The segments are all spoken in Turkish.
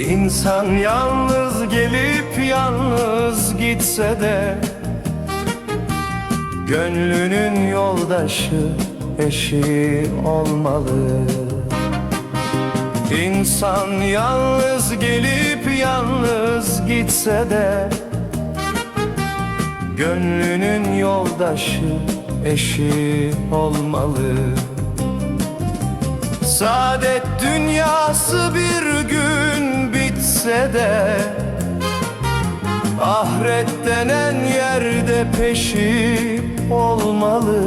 İnsan yalnız gelip yalnız gitse de Gönlünün yoldaşı eşi olmalı. İnsan yalnız gelip yalnız gitse de Gönlünün yoldaşı eşi olmalı. Saadet dünyası bir gün bitse de. Ahiret denen yerde peşi olmalı.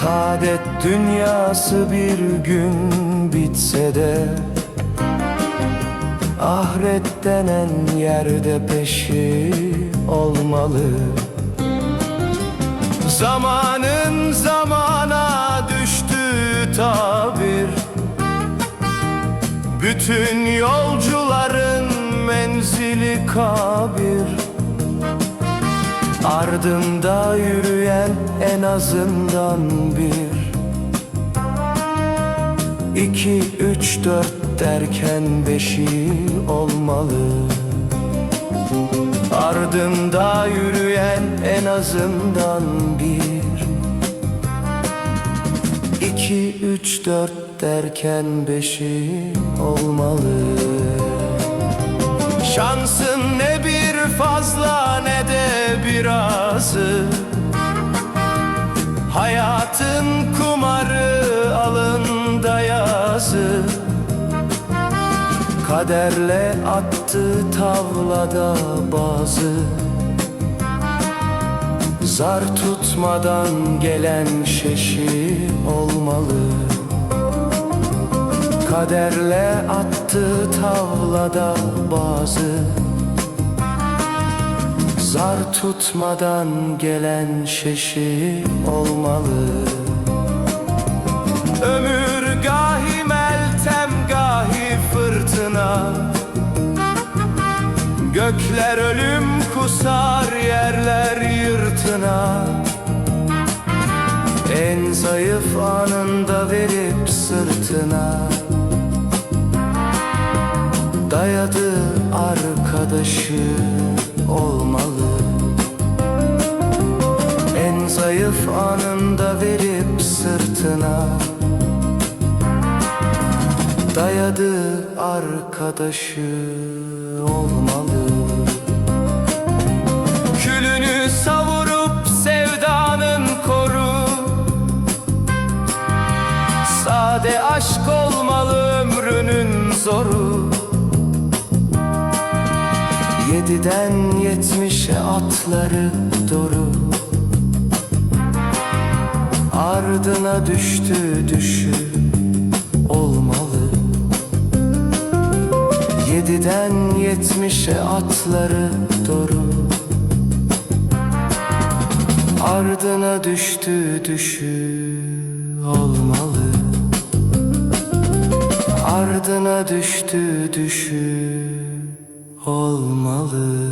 Saadet dünyası bir gün bitse de. Ahiret denen yerde peşi olmalı. Zamanın zamana düştüğü tabir Bütün yolcuların menzili kabir. Ardında yürüyen en azından bir. İki, üç, dört derken beşi olmalı. Ardında yürüyen en azından bir üç, dört derken beşi olmalı. Şansın ne bir fazla ne de birazı. Hayatın kumarı alında yazı. Kaderle attı tavlada bazı Zar tutmadan gelen şeşi olmalı. Kaderle attı tavlada bazı Zar tutmadan gelen şeşi olmalı. Ömür gahi meltem gahi fırtına. Gökler ölüm kusar yırtına En zayıf anında verip sırtına. Dayadı arkadaşı olmalı. En zayıf anında verip sırtına. Dayadı arkadaşı olmalı Sade aşk olmalı ömrünün zoru? Yediden yetmişe atları doğru. Ardına düştü düşü olmalı. Yediden yetmişe atları doğru. Ardına düştü düşü olmalı Ardına düştü düşü olmalı.